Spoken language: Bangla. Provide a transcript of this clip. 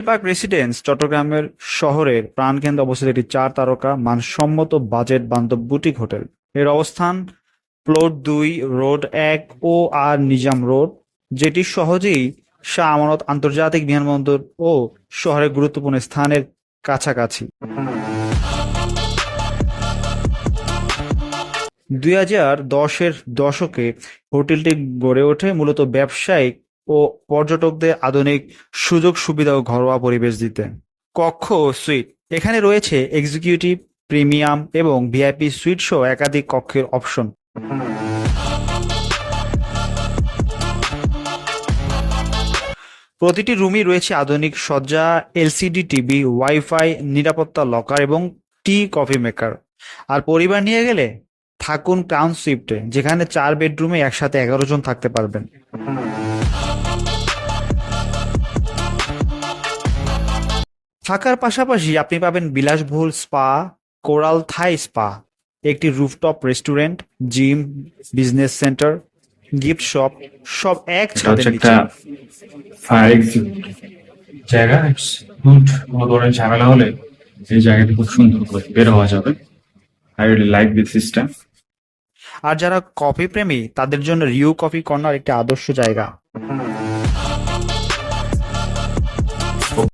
পার্ক রেসিডেন্স চট্টগ্রামের শহরের প্রাণকেন্দ্রে অবস্থিত একটি চার তারকা মানসম্মত বাজেট বান্ধব বুটিক হোটেল এর অবস্থান প্লট দুই রোড এক ও আর নিজাম রোড যেটি সহজেই শাহ আমানত আন্তর্জাতিক বিমানবন্দর ও শহরের গুরুত্বপূর্ণ স্থানের কাছাকাছি। দুই হাজার দশের দশকে হোটেলটি গড়ে ওঠে মূলত ব্যবসায়িক ও পর্যটকদের আধুনিক সুযোগ সুবিধা ও ঘরোয়া পরিবেশ দিতে। কক্ষ ও সুইট এখানে রয়েছে এক্সিকিউটিভ প্রিমিয়াম এবং ভিআইপি সুইট সহ একাধিক কক্ষের অপশন প্রতিটি রুমই রয়েছে আধুনিক সজ্জা এলসিডি টিভি ওয়াইফাই নিরাপত্তা লকার এবং টি কফি মেকার আর পরিবার নিয়ে গেলে থাকুন ক্রাউন সুইফটে যেখানে চার বেডরুমে একসাথে এগারো জন থাকতে পারবেন। থাকার পাশাপাশি আপনি পাবেন বিলাসবহুল স্পা কোরাল থাই স্পা একটি rooftop restaurant gym business centre gift shop সব এক ছাদের নিচে। একটা ফায়ার এক্সিট জায়গা গুড কোনো ধরনের ঝামেলা হলে এই জায়গাটি খুব সুন্দর করে বের হওয়া যাবে। I really like this system আর যারা কফি প্রেমী তাদের জন্য রিউ কফি কর্নার একটি আদর্শ জায়গা।